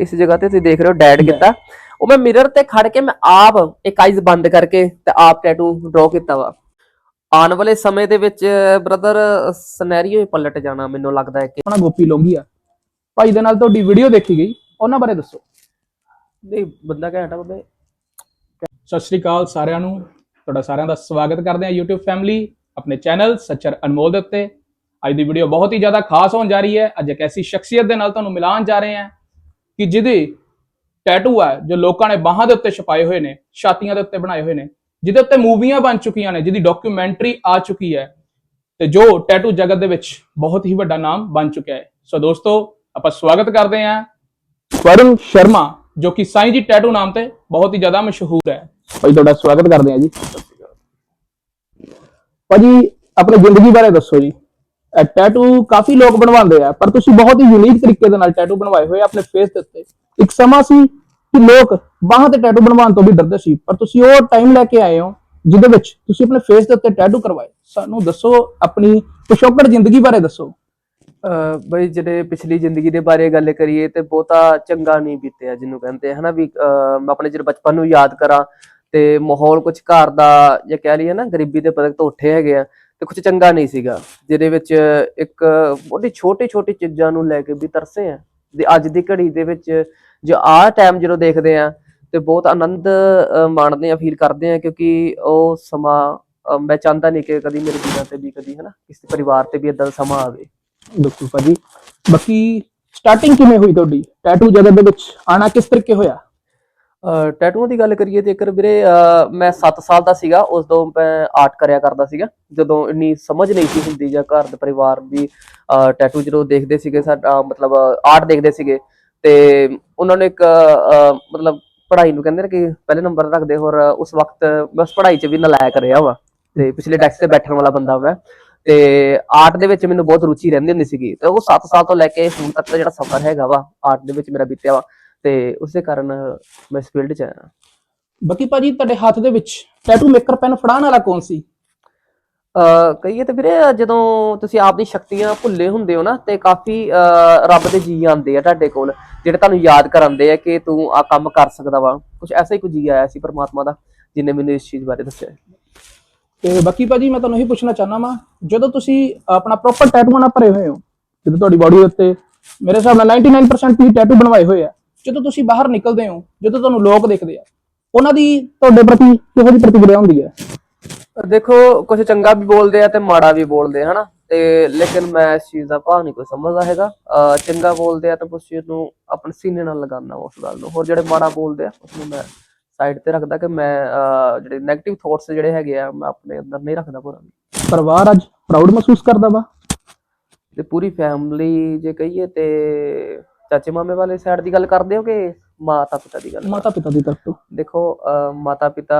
ਇਸ ਜਗ੍ਹਾ ਤੇ ਤੁਸੀਂ ਦੇਖ ਰਹੇ ਹੋ ਡੈਡ ਕੀਤਾ। ਉਹ ਮੈਂ ਮਿਰਰ ਤੇ ਖੜ ਕੇ ਮੈਂ ਆਪ ਇੱਕ ਆਈਜ਼ ਬੰਦ ਕਰਕੇ ਤੇ ਆਪ ਟੈਟੂ ਡਰਾ ਕੀਤਾ ਵਾ। ਆਉਣ ਵਾਲੇ ਸਮੇਂ ਦੇ ਵਿੱਚ ਬ੍ਰਦਰ ਸਿਨੈਰੀਓ ਹੀ ਪਲਟ ਜਾਣਾ ਮੈਨੂੰ ਲੱਗਦਾ ਹੈ ਕਿ। ਆਪਣਾ ਗੋਪੀ ਲੋਂਗੀਆ। ਭਾਈ ਦੇ ਨਾਲ ਤੁਹਾਡੀ ਵੀਡੀਓ ਦੇਖੀ ਗਈ। ਉਹਨਾਂ ਬਾਰੇ ਦੱਸੋ। ਨਹੀਂ ਬੰਦਾ ਘੈਂਟਾ ਬੰਦੇ ਸਤਿ ਸ਼੍ਰੀ ਅਕਾਲ ਸਾਰਿਆਂ ਨੂੰ। ਤੁਹਾਡਾ ਸਾਰਿਆਂ ਦਾ ਸਵਾਗਤ ਕਰਦੇ ਹਾਂ YouTube ਫੈਮਿਲੀ ਆਪਣੇ ਚੈਨਲ ਸੱਚਰ ਅਨਮੋਲ ਦੇ ਉੱਤੇ। ਅੱਜ ਦੀ ਵੀਡੀਓ ਬਹੁਤ ਹੀ ਜ਼ਿਆਦਾ ਖਾਸ ਹੋਣ ਜਾ ਰਹੀ ਹੈ। ਅੱਜ ਇੱਕ ਐਸੀ ਸ਼ਖਸੀਅਤ ਦੇ ਨਾਲ ਤੁਹਾਨੂੰ ਮਿਲਾਉਣ ਜਾ ਰਹੇ ਹਾਂ। ਕਿ ਜਿਹਦੇ ਟੈਟੂ ਹੈ, ਜੋ ਲੋਕਾਂ ਨੇ ਬਾਹਾਂ ਦੇ ਉੱਤੇ ਛਪਾਏ ਹੋਏ ਨੇ, ਛਾਤੀਆਂ ਦੇ ਉੱਤੇ ਬਣਾਏ ਹੋਏ ਨੇ, ਜਿਹਦੇ ਉੱਤੇ ਮੂਵੀਆਂ ਬਣ ਚੁੱਕੀਆਂ ਨੇ, ਜਿਹਦੀ ਡਾਕੂਮੈਂਟਰੀ ਆ ਚੁੱਕੀ ਹੈ, ਤੇ ਜੋ ਟੈਟੂ ਜਗਤ ਦੇ ਵਿੱਚ ਬਹੁਤ ਹੀ ਵੱਡਾ ਨਾਮ ਬਣ ਚੁੱਕਿਆ ਹੈ। ਸੋ ਦੋਸਤੋ, ਆਪਾਂ ਸਵਾਗਤ ਕਰਦੇ ਹਾਂ ਵਰੁਣ ਸ਼ਰਮਾ, ਜੋ ਕਿ ਸਾਈਂ ਜੀ ਟੈਟੂ ਨਾਮ ਤੇ ਬਹੁਤ ਹੀ ਜ਼ਿਆਦਾ ਮਸ਼ਹੂਰ ਹੈ। ਭਾਈ, ਤੁਹਾਡਾ ਸਵਾਗਤ ਕਰਦੇ ਹਾਂ ਜੀ। ਭਾਜੀ, ਆਪਣੀ ਜ਼ਿੰਦਗੀ ਬਾਰੇ ਦੱਸੋ ਜੀ। ਟੈਟੂ ਕਾਫੀ ਲੋਕ ਬਣਵਾਉਂਦੇ ਆ, ਪਰ ਤੁਸੀਂ ਬਹੁਤ ਹੀ ਯੂਨੀਕ ਤਰੀਕੇ ਦੇ ਨਾਲ ਟੈਟੂ ਬਣਵਾਏ ਹੋਏ ਆ ਆਪਣੇ ਫੇਸ ਦੇ ਉੱਤੇ। ਇੱਕ ਸਮਾਂ ਸੀ ਕਿ ਲੋਕ ਬਾਹਾਂ ਤੇ ਟੈਟੂ ਬਣਵਾਉਣ ਤੋਂ ਵੀ ਡਰਦੇ ਸੀ, ਪਰ ਤੁਸੀਂ ਉਹ ਟਾਈਮ ਲੈ ਕੇ ਆਏ ਹੋ ਜਿਹਦੇ ਵਿੱਚ ਤੁਸੀਂ ਆਪਣੇ ਫੇਸ ਦੇ ਉੱਤੇ ਟੈਟੂ ਕਰਵਾਏ। ਸਾਨੂੰ ਦੱਸੋ ਆਪਣੀ ਪਿਛੋਕੜ ਜ਼ਿੰਦਗੀ ਬਾਰੇ ਦੱਸੋ। ਅਹ ਬਈ ਜਿਹੜੇ ਪਿਛਲੀ ਜ਼ਿੰਦਗੀ ਦੇ ਬਾਰੇ ਗੱਲ ਕਰੀਏ ਤੇ ਬਹੁਤਾ ਚੰਗਾ ਨਹੀਂ ਬੀਤਿਆ ਜਿਹਨੂੰ ਕਹਿੰਦੇ ਹਨਾ ਵੀ ਅਹ ਮੈਂ ਆਪਣੇ ਜਿਹੜੇ ਬਚਪਨ ਨੂੰ ਯਾਦ ਕਰਾਂ ਤੇ ਮਾਹੌਲ ਕੁਝ ਘਰ ਦਾ ਜੇ ਕਹਿ ਲਈਏ ਨਾ, ਗਰੀਬੀ ਦੇ ਪਦਕ ਤੋਂ ਉੱਠੇ ਹੈਗੇ ਆ ਤੇ ਕੁਝ ਚੰਗਾ ਨਹੀਂ ਸੀਗਾ, ਜਿਹਦੇ ਵਿੱਚ ਇੱਕ ਬਹੁਤੀ ਛੋਟੀ ਛੋਟੀ ਚੀਜ਼ਾਂ ਨੂੰ ਲੈ ਕੇ ਵੀ ਤਰਸੇ ਆ। ਤੇ ਅੱਜ ਦੀ ਘੜੀ ਦੇ ਵਿੱਚ ਜੋ ਆਹ ਟਾਈਮ ਜਦੋਂ ਦੇਖਦੇ ਆ ਤੇ ਬਹੁਤ ਆਨੰਦ ਮਾਣਦੇ ਆ ਫੀਲ ਕਰਦੇ ਆ, ਕਿਉਂਕਿ ਉਹ ਸਮਾਂ ਮੈਂ ਚਾਹੁੰਦਾ ਨਹੀਂ ਕਿ ਕਦੀ ਮੇਰੇ ਜੀਵਨ ਤੇ ਵੀ ਕਦੀ, ਹਨਾ, ਕਿਸੇ ਪਰਿਵਾਰ ਤੇ ਵੀ ਇਦਾਂ ਦਾ ਸਮਾਂ ਆਵੇ। ਬਿਲਕੁਲ ਭਾਜੀ। ਬਾਕੀ ਸਟਾਰਟਿੰਗ ਕਿਵੇਂ ਹੋਈ ਤੁਹਾਡੀ? ਟੈਟੂ ਜਗਤ ਦੇ ਵਿੱਚ ਆਣਾ ਕਿਸ ਤਰੀਕੇ ਹੋਇਆ? ਟੈਟੂਆਂ ਦੀ ਗੱਲ ਕਰੀਏ ਤੇ ਇੱਕ ਵੀਰੇ ਮੈਂ 7 ਸਾਲ ਦਾ ਸੀਗਾ, ਉਸ ਤੋਂ ਮੈਂ ਆਰਟ ਕਰਿਆ ਕਰਦਾ ਸੀਗਾ। ਜਦੋਂ ਇੰਨੀ ਸਮਝ ਨਹੀਂ ਸੀ ਹੁੰਦੀ ਜਾਂ ਘਰ ਦੇ ਪਰਿਵਾਰ ਵੀ ਟੈਟੂ ਜਦੋਂ ਦੇਖਦੇ ਸੀਗੇ ਸਾਡਾ ਮਤਲਬ ਆਰਟ ਦੇਖਦੇ ਸੀਗੇ, ਤੇ ਉਹਨਾਂ ਨੇ ਇੱਕ ਮਤਲਬ ਪੜ੍ਹਾਈ ਨੂੰ ਕਹਿੰਦੇ ਨੇ ਕਿ ਪਹਿਲੇ ਨੰਬਰ ਰੱਖਦੇ ਹੋਰ ਉਸ ਵਕਤ ਬਸ ਪੜ੍ਹਾਈ 'ਚ ਵੀ ਨਲਾਇਕ ਰਿਹਾ ਵਾ। ਤੇ ਪਿਛਲੇ ਡੈਸਕ ਤੇ ਬੈਠਣ ਵਾਲਾ ਬੰਦਾ ਮੈਂ। ਤੇ ਆਰਟ ਦੇ ਵਿੱਚ ਮੈਨੂੰ ਬਹੁਤ ਰੁਚੀ ਰਹਿੰਦੀ ਹੁੰਦੀ ਸੀਗੀ। ਤੇ ਉਹ 7 ਸਾਲ ਤੋਂ ਲੈ ਕੇ ਹੁਣ ਤੱਕ ਦਾ ਜਿਹੜਾ ਸਫ਼ਰ ਹੈਗਾ ਵਾ ਆਰਟ ਦੇ ਵਿੱਚ ਮੇਰਾ ਬੀਤਿਆ ਵਾ ਤੇ ਉਸੇ ਕਾਰਨ ਮੈਂ ਇਸ ਫੀਲਡ 'ਚ ਆਇਆ। ਬਾਕੀ ਭਾਜੀ ਤੁਹਾਡੇ ਹੱਥ ਦੇ ਵਿੱਚ ਟੈਟੂ ਮੇਕਰ ਪੈਨ ਫੜਾਉਣ ਵਾਲਾ ਕੌਣ ਸੀ? ਅਹ ਕਹੀਏ ਤੇ ਵੀਰੇ ਜਦੋਂ ਤੁਸੀਂ ਆਪਦੀ ਸ਼ਕਤੀਆਂ ਭੁੱਲੇ ਹੁੰਦੇ ਹੋ ਨਾ ਤੇ ਕਾਫੀ ਰੱਬ ਦੇ ਜੀ ਆਉਂਦੇ ਆ ਤੁਹਾਡੇ ਕੋਲ ਜਿਹੜੇ ਤੁਹਾਨੂੰ ਯਾਦ ਕਰਾਉਂਦੇ ਆ ਕਿ ਤੂੰ ਆ ਕੰਮ ਕਰ ਸਕਦਾ ਵਾ। ਕੁਝ ਐਸਾ ਹੀ ਕੁਝ ਜੀ ਆਇਆ ਸੀ ਪਰਮਾਤਮਾ ਦਾ ਜਿਨੇ ਮੈਨੂੰ ਇਸ ਚੀਜ਼ ਬਾਰੇ ਦੱਸਿਆ। ਤੇ ਬਾਕੀ ਭਾਜੀ ਮੈਂ ਤੁਹਾਨੂੰ ਇਹ ਪੁੱਛਣਾ ਚਾਹਨਾ ਵਾਂ ਜਦੋਂ ਤੁਸੀਂ ਆਪਣਾ ਪ੍ਰੋਪਰ ਟੈਟੂਆਂ ਨਾਲ ਭਰੇ ਹੋਏ ਹੋ ਜਦੋਂ ਤੁਹਾਡੀ ਬਾਡੀ ਉੱਤੇ ਮੇਰੇ ਹਿਸਾਬ ਨਾਲ 99% ਤੁਸੀਂ ਟੈਟੂ ਬਣਵਾਏ ਹੋਏ ਆ ਜਦੋਂ ਤੁਸੀਂ ਬਾਹਰ ਨਿਕਲਦੇ ਹੋ ਜਦੋਂ ਤੁਹਾਨੂੰ ਲੋਕ ਦੇਖਦੇ ਆ ਉਹਨਾਂ ਦੀ ਤੁਹਾਡੇ ਪ੍ਰਤੀ ਕਿਹੋ ਜਿਹੀ ਪ੍ਰਤੀਕਿਰਿਆ ਹੁੰਦੀ ਹੈ? ਦੇਖੋ ਕੁਝ ਚੰਗਾ ਵੀ ਬੋਲਦੇ ਆ ਤੇ ਮਾੜਾ ਵੀ ਬੋਲਦੇ ਆ ਹਨਾ? ਤੇ ਲੇਕਿਨ ਮੈਂ ਇਸ ਚੀਜ਼ ਦਾ ਭਾਵ ਨਹੀਂ ਕੋਈ ਸਮਝਦਾ ਹੈਗਾ। ਚੰਗਾ ਬੋਲਦੇ ਆ ਤਾਂ ਉਸ ਚੀਜ਼ ਨੂੰ ਆਪਣੇ ਸੀਨੇ ਨਾਲ ਲਗਾਉਣਾ ਉਸ ਗੱਲ ਨੂੰ। ਹੋਰ ਜਿਹੜੇ ਮਾੜਾ ਬੋਲਦੇ ਆ ਉਸ ਨੂੰ ਮੈਂ ਸਾਈਡ ਤੇ ਰੱਖਦਾ ਕਿ ਮੈਂ ਜਿਹੜੇ 네ਗੇਟਿਵ ਥਾਟਸ ਜਿਹੜੇ ਹੈਗੇ ਆ ਮੈਂ ਆਪਣੇ ਅੰਦਰ ਨਹੀਂ ਰੱਖਦਾ ਪੂਰਾ ਪਰਿਵਾਰ ਅੱਜ ਪ੍ਰਾਊਡ ਮਹਿਸੂਸ ਕਰਦਾ ਵਾ? ਤੇ ਪੂਰੀ ਫੈਮਿਲੀ ਜੇ ਕਹੀਏ ਤੇ ਚਾਚੇ ਮਾਮੇ ਵਾਲੇ ਸਾਈਡ ਦੀ ਗੱਲ ਕਰਦੇ ਹੋ ਕਿ ਮਾਤਾ ਪਿਤਾ ਦੀ ਗੱਲ? ਮਾਤਾ ਪਿਤਾ ਦੀ ਤਰਫ ਤੋਂ। ਦੇਖੋ ਮਾਤਾ ਪਿਤਾ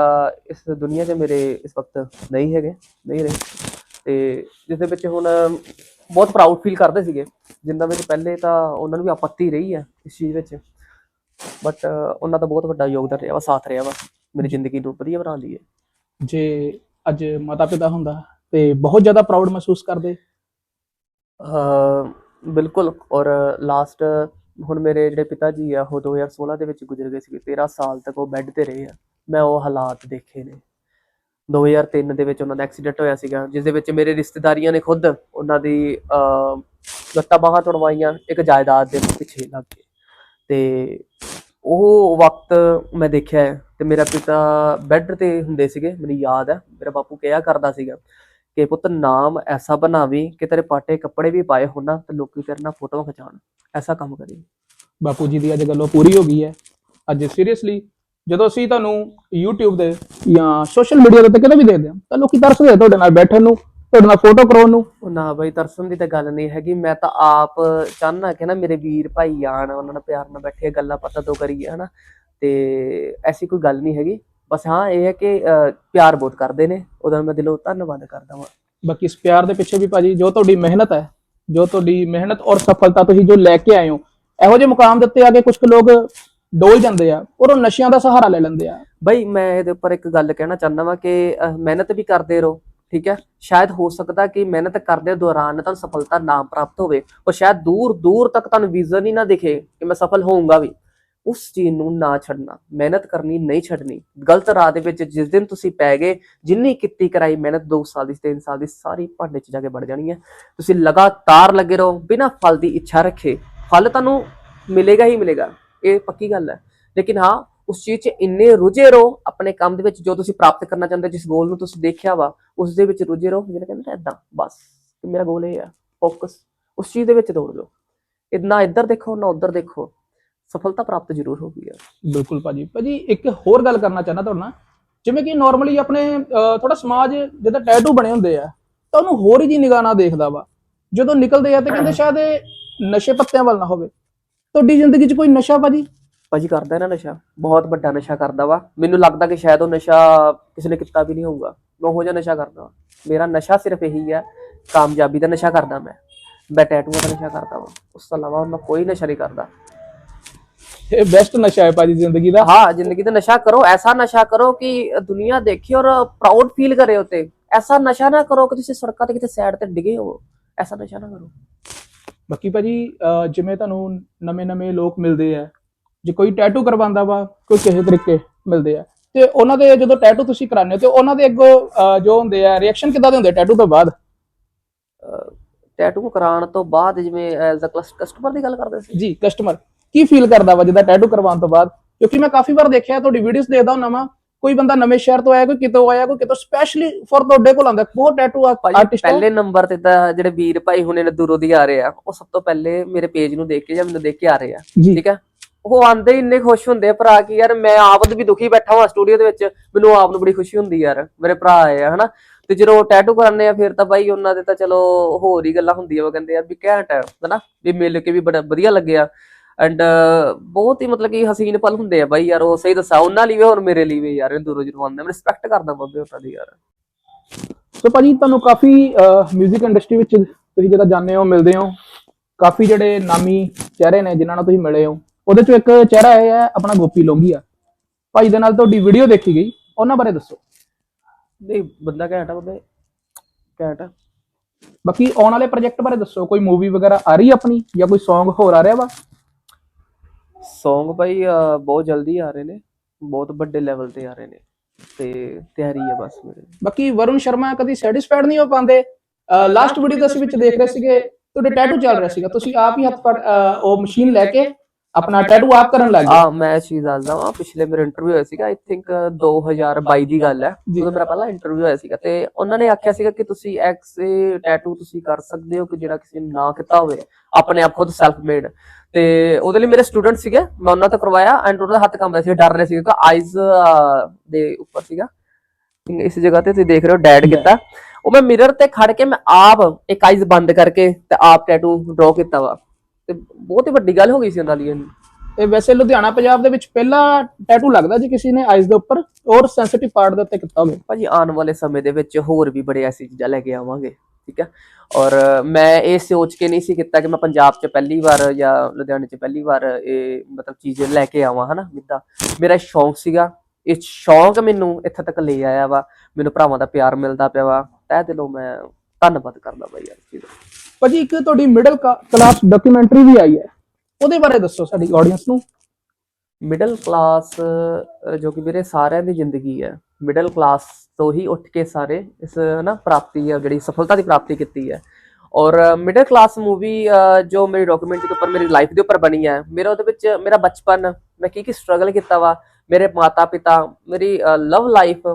ਇਸ ਦੁਨੀਆ 'ਚ ਮੇਰੇ ਇਸ ਵਕਤ ਨਹੀਂ ਹੈਗੇ ਨਹੀਂ ਰਹੇ। ਤੇ ਜਿਸ ਦੇ ਵਿੱਚ ਹੁਣ ਬਹੁਤ ਪ੍ਰਾਊਡ ਫੀਲ ਕਰਦੇ ਸੀਗੇ। ਜਿੰਦਾ ਵਿੱਚ ਪਹਿਲੇ ਤਾਂ ਉਹਨਾਂ ਨੂੰ ਵੀ ਆਪੱਤੀ ਰਹੀ ਹੈ ਇਸ ਚੀਜ਼ ਵਿੱਚ। ਬਟ ਉਹਨਾਂ ਦਾ ਬਹੁਤ ਵੱਡਾ ਯੋਗਦਾਨ ਰਿਹਾ ਵਾ ਸਾਥ ਰਿਹਾ ਵਾ। ਮੇਰੀ ਜ਼ਿੰਦਗੀ ਨੂੰ ਵਧੀਆ ਬਣਾਉਣ ਲਈ। ਜੇ ਅੱਜ ਮਾਤਾ ਪਿਤਾ ਹੁੰਦਾ ਤੇ ਬਹੁਤ ਜ਼ਿਆਦਾ ਪ੍ਰਾਊਡ ਮਹਿਸੂਸ ਕਰਦੇ। ਬਿਲਕੁਲ। ਔਰ ਲਾਸਟ ਹੁਣ ਮੇਰੇ ਜਿਹੜੇ ਪਿਤਾ ਜੀ ਆ, ਉਹ 2016 ਦੇ ਵਿੱਚ ਗੁਜ਼ਰ ਗਏ ਸੀਗੇ 13 ਸਾਲ ਤੱਕ ਉਹ ਬੈੱਡ ਤੇ ਰਹੇ ਆ। ਮੈਂ ਉਹ ਹਾਲਾਤ ਦੇਖੇ ਨੇ। 2003 ਦੇ ਵਿੱਚ ਉਹਨਾਂ ਦਾ ਐਕਸੀਡੈਂਟ ਹੋਇਆ ਸੀਗਾ, ਜਿਸ ਦੇ ਵਿੱਚ ਮੇਰੇ ਰਿਸ਼ਤੇਦਾਰੀਆਂ ਨੇ ਖੁਦ ਉਹਨਾਂ ਦੀ, ਅਹ, ਲੱਤਾਂ ਬਾਹਾਂ ਤੁੜਵਾਈਆਂ, ਇੱਕ ਜਾਇਦਾਦ ਦੇ ਪਿੱਛੇ ਲੱਗ ਕੇ ਤੇ ਉਹ ਵਕਤ ਮੈਂ ਦੇਖਿਆ ਹੈ ਤੇ ਮੇਰਾ ਪਿਤਾ ਬੈੱਡ ਤੇ ਹੁੰਦੇ ਸੀਗੇ, ਮੈਨੂੰ ਯਾਦ ਹੈ, ਮੇਰਾ ਬਾਪੂ ਕਿਹਾ ਕਰਦਾ ਸੀਗਾ ਕਿ ਪੁੱਤ ਨਾਮ ਐਸਾ ਬਣਾਵੀ ਕਿ ਤੇਰੇ ਪਾਟੇ ਕੱਪੜੇ ਵੀ ਪਾਏ ਹੋਣ ਤੇ ਲੋਕੀ ਤੇਰੇ ਨਾਲ ਫੋਟੋਆਂ ਖਿਚਾਉਣ। ਐਸਾ ਕੰਮ ਕਰੀ। ਬਾਪੂ ਜੀ ਦੀ ਅੱਜ ਗੱਲੋਂ ਪੂਰੀ ਹੋ ਗਈ ਹੈ। ਅੱਜ ਸੀਰੀਅਸਲੀ ਜਦੋਂ ਅਸੀਂ ਤੁਹਾਨੂੰ YouTube ਦੇ ਜਾਂ ਸੋਸ਼ਲ ਮੀਡੀਆ ਦੇ ਉੱਤੇ ਕਿਤੇ ਵੀ ਦੇਖਦੇ ਹਾਂ ਤਾਂ ਲੋਕੀ ਤਰਸਦੇ ਤੁਹਾਡੇ ਨਾਲ ਬੈਠਣ ਨੂੰ ਤੁਹਾਡੇ ਨਾਲ ਫੋਟੋ ਕਰਾਉਣ ਨੂੰ। ਉਹ ਨਾ ਬਈ ਤਰਸਨ ਦੀ ਤਾਂ ਗੱਲ ਨਹੀਂ ਹੈਗੀ। ਮੈਂ ਤਾਂ ਆਪ ਚਾਹਨਾ ਕਿ ਨਾ ਮੇਰੇ ਵੀਰ ਭਾਈ ਆਣ ਉਹਨਾਂ ਨਾਲ ਪਿਆਰ ਨਾਲ ਬੈਠੇ ਗੱਲਾਂ ਪਤਾ ਤੋਂ ਕਰੀਏ ਹਨਾ। ਤੇ ਐਸੀ ਕੋਈ ਗੱਲ ਨਹੀਂ ਹੈਗੀ। ਬਸ ਹਾਂ ਇਹ ਹੈ ਕਿ ਪਿਆਰ ਬਹੁਤ ਕਰਦੇ ਨੇ। ਉਹਦਾ ਮੈਂ ਦਿਲੋਂ ਧੰਨਵਾਦ ਕਰਦਾ ਹਾਂ ਬਾਕੀ ਇਸ ਪਿਆਰ ਦੇ ਪਿੱਛੇ ਵੀ ਭਾਜੀ ਜੋ ਤੁਹਾਡੀ ਮਿਹਨਤ ਹੈ ਜੋ ਤੁਹਾਡੀ ਮਿਹਨਤ ਔਰ ਸਫਲਤਾ ਤੁਸੀਂ ਜੋ ਲੈ ਕੇ ਆਏ ਹੋ ਇਹੋ ਜਿਹੇ ਮੁਕਾਮ ਦੇ ਉੱਤੇ ਆ ਕੇ ਕੁਝ ਕੁ ਲੋਕ ਡੋਲ ਜਾਂਦੇ ਆ ਔਰ ਉਹ ਨਸ਼ਿਆਂ ਦਾ ਸਹਾਰਾ ਲੈ ਲੈਂਦੇ ਆ। ਬਈ ਮੈਂ ਇਹਦੇ ਉੱਪਰ ਇੱਕ ਗੱਲ ਕਹਿਣਾ ਚਾਹੁੰਦਾ ਵਾਂ ਕਿ ਮਿਹਨਤ ਵੀ ਕਰਦੇ ਰਹੋ ਠੀਕ ਹੈ? ਸ਼ਾਇਦ ਹੋ ਸਕਦਾ ਕਿ ਮਿਹਨਤ ਕਰਦੇ ਦੌਰਾਨ ਤੁਹਾਨੂੰ ਸਫਲਤਾ ਨਾ ਪ੍ਰਾਪਤ ਹੋਵੇ ਪਰ ਸ਼ਾਇਦ ਦੂਰ ਦੂਰ ਤੱਕ ਤੁਹਾਨੂੰ ਵਿਜ਼ਨ ਹੀ ਨਾ ਦਿਖੇ ਕਿ ਮੈਂ ਸਫਲ ਹੋਊਂਗਾ ਵੀ। ਉਸ ਚੀਜ਼ ਨੂੰ ਨਾ ਛੱਡਣਾ ਮਿਹਨਤ ਕਰਨੀ ਨਹੀਂ ਛੱਡਣੀ। ਗਲਤ ਰਾਹ ਦੇ ਵਿੱਚ ਜਿਸ ਦਿਨ ਤੁਸੀਂ ਪੈ ਗਏ ਜਿੰਨੀ ਕੀਤੀ ਕਰਾਈ ਮਿਹਨਤ 2 ਸਾਲ ਦੀ 3 ਸਾਲ ਦੀ ਸਾਰੀ ਭਾਂਡੇ 'ਚ ਜਾ ਕੇ ਵੜ ਜਾਣੀ ਹੈ। ਤੁਸੀਂ ਲਗਾਤਾਰ ਲੱਗੇ ਰਹੋ ਬਿਨਾਂ ਫਲ ਦੀ ਇੱਛਾ ਰੱਖੇ। ਫਲ ਤੁਹਾਨੂੰ ਮਿਲੇਗਾ ਹੀ ਮਿਲੇਗਾ ਇਹ ਪੱਕੀ ਗੱਲ ਹੈ। ਲੇਕਿਨ ਹਾਂ ਉਸ ਚੀਜ਼ 'ਚ ਇੰਨੇ ਰੁਝੇ ਰਹੋ ਆਪਣੇ ਕੰਮ ਦੇ ਵਿੱਚ ਜੋ ਤੁਸੀਂ ਪ੍ਰਾਪਤ ਕਰਨਾ ਚਾਹੁੰਦੇ ਹੋ, ਜਿਸ ਗੋਲ ਨੂੰ ਤੁਸੀਂ ਦੇਖਿਆ ਵਾ ਉਸ ਦੇ ਵਿੱਚ ਰੁਝੇ ਰਹੋ। ਜਿਹਨੇ ਕਹਿੰਦੇ ਇਦਾਂ ਬਸ। ਮੇਰਾ ਗੋਲ ਇਹ ਹੈ ਫੋਕਸ ਉਸ ਚੀਜ਼ ਦੇ ਵਿੱਚ ਦੌੜ ਜਾਓ ਇਦਾਂ ਇੱਧਰ ਦੇਖੋ ਨਾ ਉੱਧਰ ਦੇਖੋ। ਸਫਲਤਾ ਪ੍ਰਾਪਤ ਜ਼ਰੂਰ ਹੋਗੀ ਹੈ ਬਿਲਕੁਲ ਭਾਜੀ। ਭਾਜੀ ਇੱਕ ਹੋਰ ਗੱਲ ਕਰਨਾ ਚਾਹੁੰਦਾ ਤੁਹਾਡੇ ਨਾਲ। ਜਿਵੇਂ ਕਿ ਨਾਰਮਲੀ ਆਪਣੇ ਥੋੜਾ ਸਮਾਜ ਜਿਹਦਾ ਟੈਟੂ ਬਣੇ ਹੁੰਦੇ ਆ ਤਾਂ ਉਹਨੂੰ ਹੋਰ ਹੀ ਜੀ ਨਿਗਾਹ ਨਾਲ ਦੇਖਦਾ ਵਾ। ਜਦੋਂ ਨਿਕਲਦੇ ਆ ਤੇ ਕਹਿੰਦੇ ਸ਼ਾਇਦ ਇਹ ਨਸ਼ੇ ਪੱਤਿਆਂ ਵੱਲ ਨਾ ਹੋਵੇ। ਤੁਹਾਡੀ ਜ਼ਿੰਦਗੀ 'ਚ ਕੋਈ ਨਸ਼ਾ ਭਾਜੀ? ਭਾਜੀ ਕਰਦਾ ਹੈ ਨਾ ਨਸ਼ਾ। ਬਹੁਤ ਵੱਡਾ ਨਸ਼ਾ ਕਰਦਾ ਵਾ। ਮੈਨੂੰ ਲੱਗਦਾ ਕਿ ਸ਼ਾਇਦ ਉਹ ਨਸ਼ਾ ਕਿਸੇ ਨੇ ਕੀਤਾ ਵੀ ਨਹੀਂ ਹੋਊਗਾ। ਮੈਂ ਉਹ ਜਿਹਾ ਨਸ਼ਾ ਕਰਦਾ ਵਾਂ। ਮੇਰਾ ਨਸ਼ਾ ਸਿਰਫ ਇਹੀ ਹੈ ਕਾਮਯਾਬੀ ਦਾ ਨਸ਼ਾ ਕਰਦਾ ਮੈਂ। ਮੈਂ ਟੈਟੂਆਂ ਦਾ ਨਸ਼ਾ ਕਰਦਾ ਵਾਂ। ਉਸ ਤੋਂ ਇਲਾਵਾ ਮੈਂ ਕੋਈ ਨਸ਼ਾ ਨਹੀਂ ਕਰਦਾ। ਇਹ ਬੈਸਟ ਨਸ਼ਾ ਹੈ ਭਾਜੀ ਜ਼ਿੰਦਗੀ ਦਾ हाँ जिंदगी में नशा करो ऐसा नशा करो कि दुनिया देखे और प्राउड फील करे होते ऐसा नशा ना करो कि ਤੁਸੀਂ ਸੜਕਾਂ ਤੇ ਕਿਤੇ ਸਾਈਡ ਤੇ ਡਿੱਗੇ ਹੋ ਐਸਾ ਨਸ਼ਾ ਨਾ ਕਰੋ ਬਾਕੀ ਭਾਜੀ ਅਹ, ਜਿਵੇਂ ਤੁਹਾਨੂੰ ਨਵੇਂ-ਨਵੇਂ ਲੋਕ ਮਿਲਦੇ ਆ ਜੇ ਕੋਈ ਟੈਟੂ ਕਰਵਾਉਂਦਾ ਵਾ ਕੋਈ ਕਿਸੇ ਤਰੀਕੇ ਮਿਲਦੇ ਆ ਤੇ ਉਹਨਾਂ ਦੇ ਜਦੋਂ ਟੈਟੂ ਤੁਸੀਂ ਕਰਾਉਂਦੇ ਹੋ ਤੇ ਉਹਨਾਂ ਦੇ ਅੱਗੋਂ ਅਹ, ਜੋ ਹੁੰਦੇ ਆ ਰਿਐਕਸ਼ਨ ਕਿੱਦਾਂ ਦੇ ਹੁੰਦੇ ਟੈਟੂ ਤੋਂ ਬਾਅਦ ਟੈਟੂ ਕਰਾਉਣ ਤੋਂ ਬਾਅਦ ਜਿਵੇਂ ਐਜ਼ ਅ ਕਸਟਮਰ ਦੀ ਗੱਲ ਕਰਦੇ ਸੀ ਜੀ ਕਸਟਮਰ ਕੀ ਫੀਲ ਕਰਦਾ ਵਾ ਜਿਹਦਾ ਟੈਟੂ ਕਰਵਾਉਣ ਤੋਂ ਬਾਅਦ? ਕਿਉਂਕਿ ਮੈਂ ਕਾਫੀ ਵਾਰ ਦੇਖਿਆ ਤੁਹਾਡੀ ਵੀਡੀਓਜ਼ ਦੇਖਦਾ ਹੁੰਦਾ ਵਾਂ ਕੋਈ ਬੰਦਾ ਨਵੇਂ ਸ਼ਹਿਰ ਤੋਂ ਆਇਆ ਕੋਈ ਕਿਤੋਂ ਆਇਆ ਕੋਈ ਕਿਤੋਂ ਸਪੈਸ਼ਲੀ ਫॉर ਤੁਹਾਡੇ ਕੋਲ ਆਉਂਦਾ ਬਹੁਤ ਟੈਟੂ ਆਰਟਿਸਟ ਪਹਿਲੇ ਨੰਬਰ ਤੇ ਤਾਂ ਜਿਹੜੇ ਵੀਰ ਭਾਈ ਹੁਣੇ ਨੇ ਦੂਰੋਂ ਦੀ ਆ ਰਹੇ ਆ ਉਹ ਸਭ ਤੋਂ ਪਹਿਲੇ ਮੇਰੇ ਪੇਜ ਨੂੰ ਦੇਖ ਕੇ ਜਾਂ ਮੈਨੂੰ ਦੇਖ ਕੇ ਆ ਰਹੇ ਆ ਠੀਕ ਹੈ ਉਹ ਆਂਦੇ ਇੰਨੇ ਖੁਸ਼ ਹੁੰਦੇ ਆ ਭਰਾ ਕਿ ਯਾਰ ਮੈਂ ਆਪ ਵੀ ਦੁਖੀ ਬੈਠਾ ਹਾਂ ਸਟੂਡੀਓ ਦੇ ਵਿੱਚ ਮੈਨੂੰ ਆਪ ਨੂੰ ਬੜੀ ਖੁਸ਼ੀ ਹੁੰਦੀ ਯਾਰ ਮੇਰੇ ਭਰਾ ਆਏ ਆ ਹਨਾ? ਤੇ ਜਦੋਂ ਟੈਟੂ ਕਰਾਉਂਦੇ ਆ ਫਿਰ ਤਾਂ ਬਾਈ ਉਹਨਾਂ ਦੇ ਤਾਂ ਚਲੋ ਹੋਰ ਹੀ ਗੱਲਾਂ ਹੁੰਦੀਆਂ ਉਹ ਕਹਿੰਦੇ ਆ ਵੀ ਘੈਂਟ ਹੈ ਹਨਾ? ਵੀ ਮਿਲ ਕੇ ਵੀ ਬੜਾ ਵਧੀਆ ਲੱਗਿਆ। ਐਂਡ ਬਹੁਤ ਹੀ ਮਤਲਬ ਕਿ ਹਸੀਨ ਪਲ ਹੁੰਦੇ ਆ ਬਾਈ ਯਾਰ ਉਹ ਸਹੀ ਦੱਸਾਂ ਉਹਨਾਂ ਲਈ ਵੀ ਹੋਰ ਮੇਰੇ ਲਈ ਵੀ ਯਾਰ ਦੂਰੋਂ ਜਦੋਂ ਆਉਂਦੇ ਮੈਂ ਰਿਸਪੈਕਟ ਕਰਦਾ ਬਾਬੇ ਉਹਨਾਂ ਦੀ ਯਾਰ। ਸੋ ਭਾਜੀ ਤੁਹਾਨੂੰ ਕਾਫੀ 뮤직 ਇੰਡਸਟਰੀ ਵਿੱਚ ਤੁਸੀਂ ਜਦੋਂ ਜਾਂਦੇ ਹੋ ਮਿਲਦੇ ਹੋ ਕਾਫੀ ਜਿਹੜੇ ਨਾਮੀ ਚਿਹਰੇ ਨੇ ਜਿਨ੍ਹਾਂ ਨਾਲ ਤੁਸੀਂ ਮਿਲੇ ਹੋ ਉਹਦੇ ਚੋਂ ਇੱਕ ਚਿਹਰਾ ਇਹ ਹੈ ਆਪਣਾ ਗੋਪੀ ਲੋਂਗੀਆ। ਭਾਈ ਦੇ ਨਾਲ ਤੁਹਾਡੀ ਵੀਡੀਓ ਦੇਖੀ ਗਈ ਉਹਨਾਂ ਬਾਰੇ ਦੱਸੋ। ਨਹੀਂ ਬੰਦਾ ਘੈਂਟ ਆ ਬਾਬੇ ਘੈਂਟ ਆ। ਬਾਕੀ ਆਉਣ ਵਾਲੇ ਪ੍ਰੋਜੈਕਟ ਬਾਰੇ ਦੱਸੋ ਕੋਈ ਮੂਵੀ ਵਗੈਰਾ ਆ ਰਹੀ ਆਪਣੀ ਜਾਂ ਕੋਈ Song ਹੋਰ ਆ ਰਿਹਾ ਵਾ? Song ਭਾਈ ਅਹ, ਬਹੁਤ ਜਲਦੀ ਆ ਰਹੇ ਨੇ ਬਹੁਤ ਵੱਡੇ ਲੈਵਲ ਤੇ ਆ ਰਹੇ ਨੇ ਤੇ ਤਿਆਰੀ ਹੈ ਬਸ ਮੇਰੇ ਬਾਕੀ ਵਰੁਣ ਸ਼ਰਮਾ ਕਦੀ ਸੈਟੀਸਫਾਈਡ ਨਹੀਂ ਹੋ ਪਾਉਂਦੇ। ਲਾਸਟ ਵੀਡੀਓ ਦੇ ਅਸੀਂ ਵਿੱਚ ਦੇਖ ਰਹੇ ਸੀਗੇ ਤੁਹਾਡੇ ਟੈਟੂ ਚੱਲ ਰਿਹਾ ਸੀਗਾ। ਤੁਸੀਂ ਆਪ ਹੀ ਹੱਥ ਅਹ, ਉਹ ਮਸ਼ੀਨ ਲੈ ਕੇ ਆਪਣਾ ਟੈਟੂ ਆਪ ਕਰਨ ਲੱਗ ਗਏ? ਆ ਮੈਂ ਇਹ ਚੀਜ਼ ਦੱਸਦਾ ਵਾਂ ਪਿਛਲੇ ਮੇਰੇ ਇੰਟਰਵਿਊ ਹੋਇਆ ਸੀਗਾ ਆਈ ਥਿੰਕ 2022 ਦੀ ਗੱਲ ਹੈ। ਜੀ। ਉਦੋਂ ਮੇਰਾ ਪਹਿਲਾ ਇੰਟਰਵਿਊ ਹੋਇਆ ਸੀਗਾ ਤੇ ਉਹਨਾਂ ਨੇ ਆਖਿਆ ਸੀਗਾ ਕਿ ਤੁਸੀਂ ਐਕਸ ਟੈਟੂ ਤੁਸੀਂ ਕਰ ਸਕਦੇ ਹੋ ਕਿ ਜਿਹੜਾ ਕਿਸੇ ਨੇ ਨਾ ਕੀਤਾ ਹੋਵੇ ਆਪਣੇ ਆਪ ਖੁਦ ਸੈਲਫ ਮੇਡ ਤੇ ਉਹਦੇ ਲਈ ਮੇਰੇ ਸਟੂਡੈਂਟ ਸੀਗੇ ਮੈਂ ਉਹਨਾਂ ਤੋਂ ਕਰਵਾਇਆ ਐਂਡ ਉਹਦਾ ਹੱਥ ਕੰਬ ਰਿਹਾ ਸੀ ਡਰ ਰਿਹਾ ਸੀਗਾ ਕਿ ਆਈਜ਼ ਦੇ ਉੱਪਰ ਸੀਗਾ। ਇਸ ਜਗ੍ਹਾ ਤੇ ਤੁਸੀਂ ਦੇਖ ਰਹੇ ਹੋ ਡੈਡ ਕੀਤਾ। ਉਹ ਮੈਂ ਮਿਰਰ ਤੇ ਖੜ ਕੇ ਮੈਂ ਆਪ ਇੱਕ ਆਈਜ਼ ਬੰਦ ਕਰਕੇ ਤੇ ਆਪ ਟੈਟੂ ਡਰਾ ਕੀਤਾ ਵਾ। ਤੇ ਬਹੁਤ ਹੀ ਵੱਡੀ ਗੱਲ ਹੋ ਗਈ ਸੀ ਉਹਨਾਂ ਲਈ। ਇਹ ਵੈਸੇ ਲੁਧਿਆਣਾ ਪੰਜਾਬ ਦੇ ਵਿੱਚ ਪਹਿਲਾ ਟੈਟੂ ਲੱਗਦਾ ਜੀ ਕਿਸੇ ਨੇ ਆਈਜ਼ ਦੇ ਉੱਪਰ ਔਰ ਸੈਂਸਿਟਿਵ ਪਾਰਟ ਦੇ ਉੱਤੇ ਕੀਤਾ ਹੋਵੇ। ਭਾਜੀ ਆਉਣ ਵਾਲੇ ਸਮੇਂ ਦੇ ਵਿੱਚ ਹੋਰ ਵੀ ਬੜੇ ਐਸੀ ਚੀਜ਼ਾਂ ਲੈ ਕੇ ਆਵਾਂਗੇ ਠੀਕ ਹੈ ਔਰ ਮੈਂ ਇਹ ਸੋਚ ਕੇ ਨਹੀਂ ਸੀ ਕੀਤਾ ਕਿ ਮੈਂ ਪੰਜਾਬ 'ਚ ਪਹਿਲੀ ਵਾਰ ਜਾਂ ਲੁਧਿਆਣੇ 'ਚ ਪਹਿਲੀ ਵਾਰ ਇਹ ਮਤਲਬ ਚੀਜ਼ ਲੈ ਕੇ ਆਵਾਂ ਹਨਾ ਮਿੱਦਾ ਮੇਰਾ ਸ਼ੌਂਕ ਸੀਗਾ। ਇਹ ਸ਼ੌਂਕ ਮੈਨੂੰ ਇੱਥੇ ਤੱਕ ਲੈ ਆਇਆ ਵਾ। ਮੈਨੂੰ ਭਰਾਵਾਂ ਦਾ ਪਿਆਰ ਮਿਲਦਾ ਪਿਆ ਵਾ। ਤਹਿ ਦਿਲੋਂ ਮੈਂ ਧੰਨਵਾਦ ਕਰਦਾ ਬਾਈ ਯਾਰ ਚੀਜ਼ ਦਾ। ਭਾਜੀ ਇੱਕ ਤੁਹਾਡੀ ਮਿਡਲ ਕਲਾਸ ਡਾਕੂਮੈਂਟਰੀ ਵੀ ਆਈ ਹੈ। ਉਹਦੇ ਬਾਰੇ ਦੱਸੋ ਸਾਡੀ ਆਡੀਅנס ਨੂੰ। ਮਿਡਲ ਕਲਾਸ ਜੋ ਕਿ ਵੀਰੇ ਸਾਰਿਆਂ ਦੀ ਜ਼ਿੰਦਗੀ ਹੈ। ਮਿਡਲ ਕਲਾਸ ਤੋਂ ਹੀ ਉੱਠ ਕੇ ਸਾਰੇ ਇਸ, ਨਾ, ਪ੍ਰਾਪਤੀ ਹੈ ਜਿਹੜੀ ਸਫਲਤਾ ਦੀ ਪ੍ਰਾਪਤੀ ਕੀਤੀ ਹੈ। ਔਰ ਮਿਡਲ ਕਲਾਸ ਮੂਵੀ ਜੋ ਮੇਰੀ ਡਾਕੂਮੈਂਟਰੀ ਦੇ ਉੱਪਰ ਮੇਰੀ ਲਾਈਫ ਦੇ ਉੱਪਰ ਬਣੀ ਹੈ, ਮੇਰਾ ਉਹਦੇ ਵਿੱਚ, ਮੇਰਾ ਬਚਪਨ, ਮੈਂ ਕੀ ਕੀ ਸਟਰਗਲ ਕੀਤਾ ਵਾ, ਮੇਰੇ ਮਾਤਾ ਪਿਤਾ ਮੇਰੀ ਲਵ ਲਾਈਫ